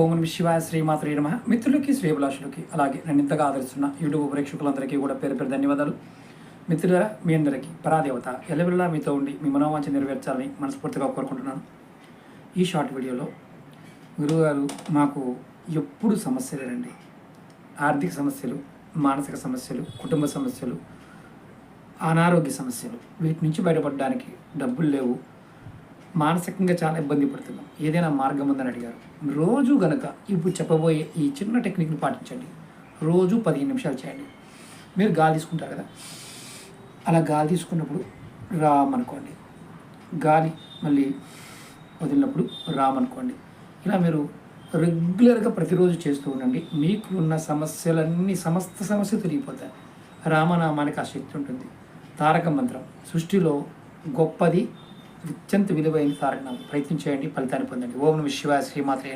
ఓం నమ శివాయ శ్రీమాత్రే నమ. మిత్రులకి శ్రీభిలాషులకి అలాగే నన్ను ఇంతగా ఆదరిస్తున్న యూట్యూబ్ ప్రేక్షకులందరికీ కూడా పేరు పేరు ధన్యవాదాలు. మిత్రుల మీ అందరికీ పరాదేవత ఎల్లవెల్లా మీతో ఉండి మీ మనోవాంఛ నెరవేర్చాలని మనస్ఫూర్తిగా కోరుకుంటున్నాను. ఈ షార్ట్ వీడియోలో గురువుగారు మాకు ఎప్పుడు సమస్యలేనండి ఆర్థిక సమస్యలు మానసిక సమస్యలు కుటుంబ సమస్యలు అనారోగ్య సమస్యలు వీటి నుంచి బయటపడడానికి డబ్బులు లేవు. మానసికంగా చాలా ఇబ్బంది పడుతున్నాం. ఏదైనా మార్గం ఉందని అడిగారు. రోజు గనక ఇప్పుడు చెప్పబోయే ఈ చిన్న టెక్నిక్ని పాటించండి. రోజు పదిహేను నిమిషాలు చేయండి. మీరు గాలి తీసుకుంటారు కదా? అలా గాలి తీసుకున్నప్పుడు రామనుకోండి. గాలి మళ్ళీ వదిలినప్పుడు రామనుకోండి. ఇలా మీరు రెగ్యులర్గా ప్రతిరోజు చేస్తూ ఉండండి. మీకు ఉన్న సమస్యలన్నీ సమస్త సమస్య తిరిగిపోతాయి రామనామానికి ఆ శక్తి ఉంటుంది. తారక మంత్రం. సృష్టిలో గొప్పది అత్యంత విలువైన తారక ప్రయత్నం చేయండి ఫలితాన్ని పొందండి. ఓం నమ శివ శ్రీమాత్రే